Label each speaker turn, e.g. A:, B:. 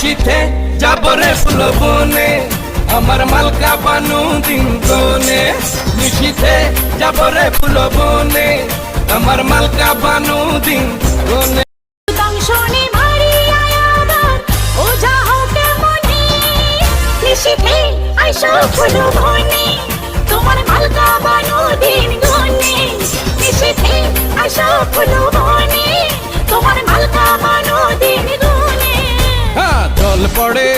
A: নিশীথে
B: যাবরে ফুল বনে আমার মালকা বানু দিন গনে নিশীথে যাবরে ফুল বনে আমার মালকা বানু দিন
A: নিশিথে আইসো ফুলো বনে তোমার মালকা বানো দিন গুনে নিশিথে আইসো ফুলো বনে
B: পড়ে